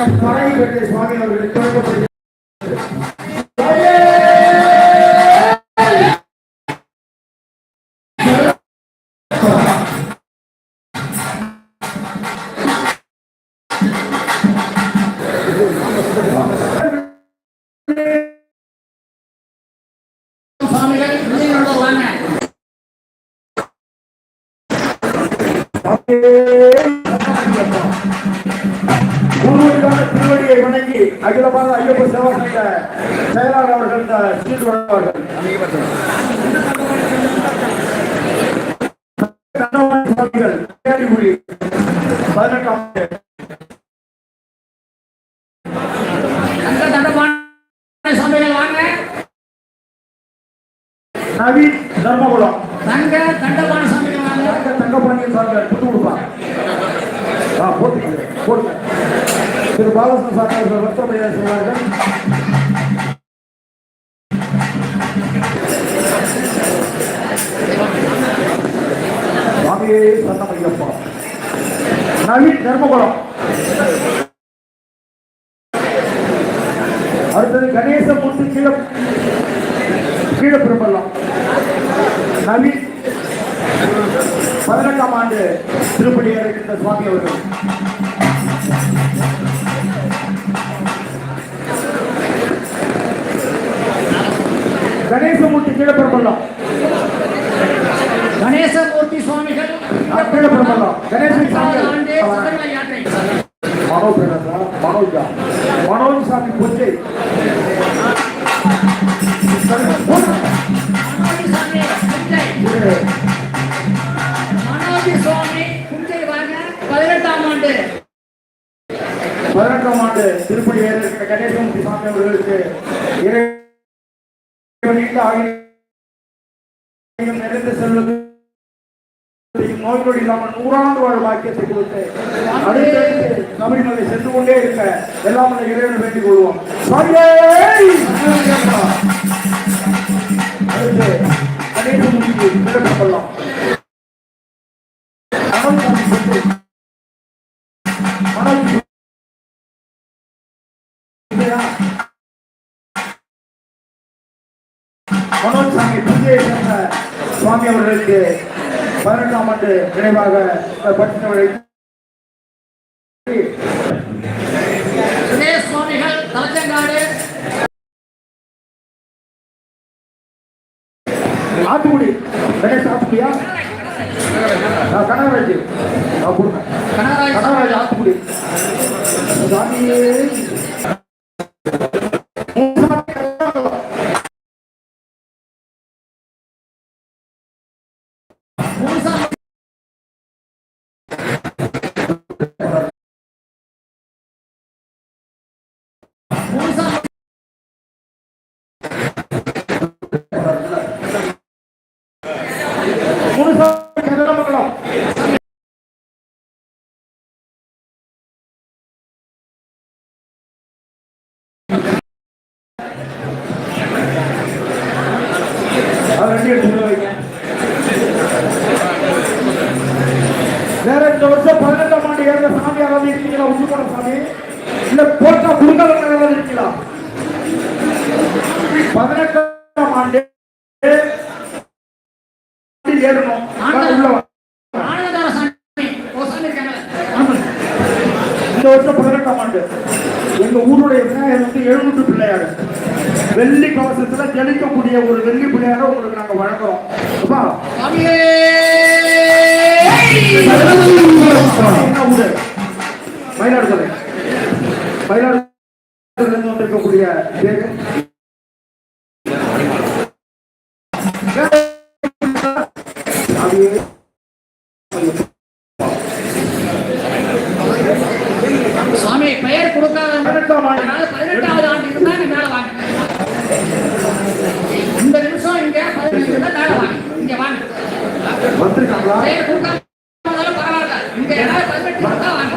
நம் பழைய சுவாமி அவர்களுக்கு தொடங்கப்படுகிறது சுவாமிகள் செயலாளர் அவர்கள் இந்த சீட்டு தேடிமொழி பதினெட்டாம் நவீன் தர்மகுலம். தங்க தண்டபாணி வாங்க. தங்க தங்கப்பாண்டியன் சார்கள் புது கொடுப்பா ஆ போட்டுங்க போடுங்க திரு பாலசன் சாமி அவர்கள் ரத்தமடைய நவீன் தர்மகுலம். அடுத்தது கணேசமூர்த்தி கீழ கீழ பெரும்பள்ளம் நவீன் பதினெட்டாம் ஆண்டு திருப்பதி இருக்கின்ற சுவாமி அவர்கள். கணேசமூர்த்தி கீழப்பெரும்பள்ளம் கணேசமூர்த்தி சுவாமிகள் கீழப்பெரும்பள்ளம் கணேசன் பத்தாவது சாமி ஆண்டு சபரிமலை யாத்திரை மனோ பேரா மனோஜா மனோஜ் சாமி பொச்சை மனோஜி சுவாமி வாங்க பதினெட்டாம் ஆண்டு பதினெட்டாம் ஆண்டு திருப்பதி ஏற இருக்கிற கணேசமூர்த்தி சாமி அவர்களுக்கு இறைவனின் செல்வது நோய் நொடி இல்லாமல் நூறாண்டு வாழ் பாக்கியத்தை கொடுத்து அடுத்தடுத்து சபரிமலை சென்று கொண்டே இருக்க எல்லாம் அந்த இறைவன் வேண்டிக் கொள்வோம். சாமியே! அடுத்து கணேசமூர்த்திக்கு விளக்கம் மனோஜ் சாமி பிஜே சுவாமி அவர்களுக்கு பதினெட்டாம் ஆண்டு நினைவாக பட்டினவரை சுவாமிகள் தலச்சங்காடு ஆத்துக்குடி. கணேஷ் ஆத்துக்குடியா? கனகராஜ். கனகராஜ். ஆத்துக்குடி. சாமியே Ahora sí, el யாராவது இருக்கீங்களா உச்சுக்கோட சாமி இல்ல போட்டா யாராவது இருக்கீங்களா பதினெட்டாம் ஆண்டு ஏறணும். இந்த வருஷம் பதினெட்டாம் ஆண்டு. எங்க ஊருடைய விநாயகர் வந்து எழுநூற்று பிள்ளையார். வெள்ளி கவசத்துல ஜலிக்கக்கூடிய ஒரு வெள்ளி பிள்ளையார உங்களுக்கு நாங்க வழங்குறோம். சுவாமி பெயர் கொடுக்காத பதினெட்டாவது ஆண்டு இருந்தா நீ மேல வாங்க. இந்த நிமிஷம் இங்க பதினெட்டு இருந்தா மேல வாங்க. இங்க வாங்க. பெயர் கொடுக்காத பரவாயில்ல. இங்க பதினெட்டு இருந்தா வாங்க.